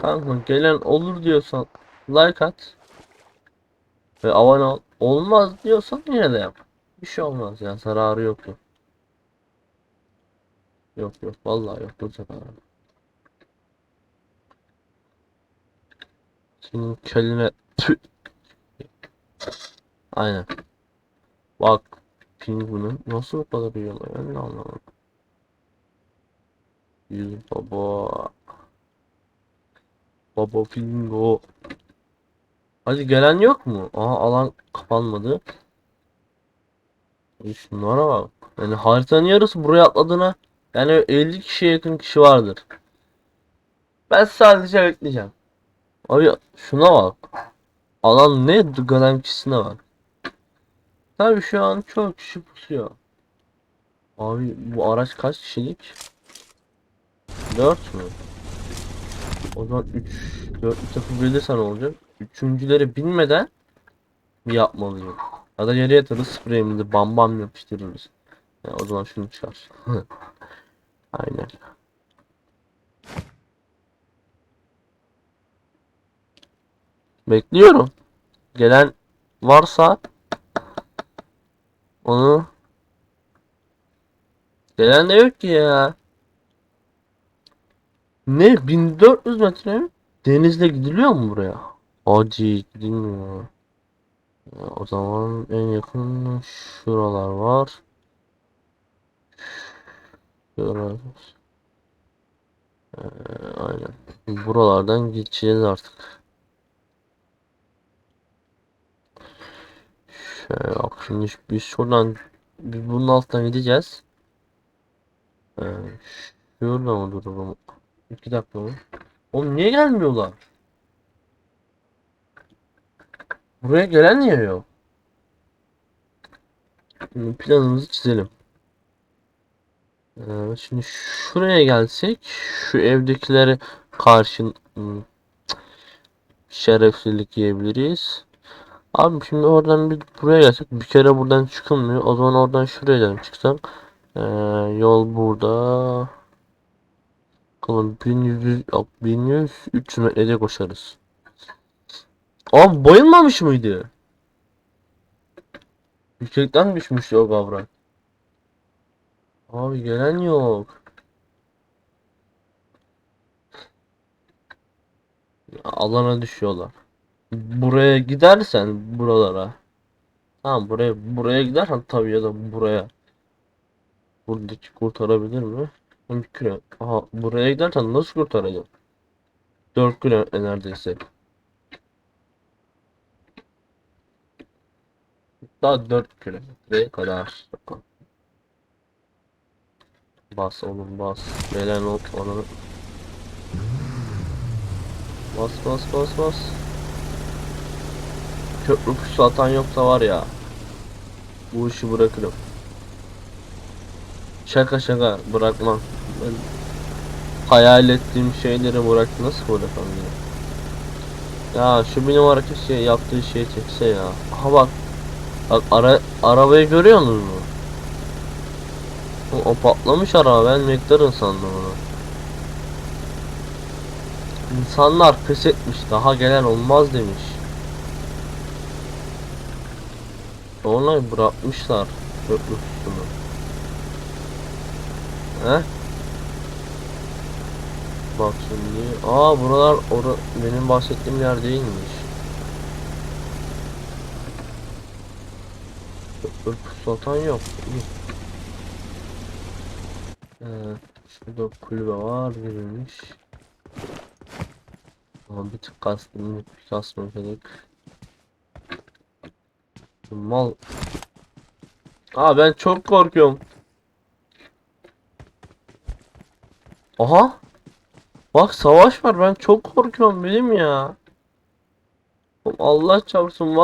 Kanka gelen olur diyorsan like at. Ve abone ol. Olmaz diyorsan yine de yap. Bir şey olmaz ya zararı yok yok. Yok yok vallahi yok yok zararı. Senin keline Tüh. Aynen. Bak pingvinin nasıl o kadar yiyorlar ben de anlamadım. Yüz baba. Baba Fingo. Hadi gelen yok mu? Aha alan kapanmadı. Şunlara bak. Yani haritanın yarısı buraya atladığına yani 50 kişiye yakın kişi vardır. Ben sadece bekleyeceğim. Abi şuna bak. Alan ne gelen kişisine bak. Tabii şu an çok kişi pusuyor. Abi bu araç kaç kişilik? 4 mü? O zaman 3 4 takım bilirsen olacak. Üçüncüleri bilmeden yapmalıyım? Ya da yere yatırırız spreyimizi bam bam yapıştırırız. Ya o zaman şunu çıkar. Aynen. Bekliyorum. Gelen varsa onu Gelen de yok ki ya. Ne? 1400 metre mi? Denizle gidiliyor mu buraya? Acı gidilmiyor. Ya, o zaman en yakın şuralar var. Şuralar. Ee, aynen. Buralardan geçeceğiz artık. Şöyle bak şimdi biz şuradan biz bunun altından gideceğiz. Ee, şurada mı duralım? İki dakika mı? Oğlum niye gelmiyorlar? Buraya gelen niye yok? Şimdi planımızı çizelim. Ee, şimdi şuraya gelsek şu evdekileri karşı hmm, şerefsizlik yiyebiliriz. Abi şimdi oradan bir buraya gelsek bir kere buradan çıkılmıyor. O zaman oradan şuraya da çıksak. Ee, yol burada. Bakalım 1100 yok, 1100 300 metrede koşarız. Abi bayılmamış mıydı? Yüksekten düşmüş o kavrak. Abi gelen yok. Alana düşüyorlar. Buraya gidersen buralara. Tamam buraya buraya gidersen tabii ya da buraya. Buradaki kurtarabilir mi? 12 kilo. Aha buraya gidersen nasıl kurtaracağım? 4 kilometre neredeyse. Daha 4 kilometreye kadar. Bas oğlum bas. Gelen ol onu. Bas bas bas bas. Köprü pusu atan yoksa var ya. Bu işi bırakırım. Şaka şaka bırakmam. Ben hayal ettiğim şeyleri bıraktı nasıl bırakabilirim? Ya şu bir numara şey yaptığı şeyi çekse ya. Aha bak. Bak ara arabayı görüyor musunuz mu? O, o patlamış araba ben McLaren sandım onu. İnsanlar pes etmiş daha gelen olmaz demiş. Sonra bırakmışlar köprü pusunu. Bak şimdi. Aa buralar ora benim bahsettiğim yer değilmiş. Pusatan yok. Ee, şurada kulübe var verilmiş. Ama bir tık kastım bir kasmadık. Mal. Aa ben çok korkuyorum. Aha. Bak savaş var ben çok korkuyorum benim ya. Allah çarpsın.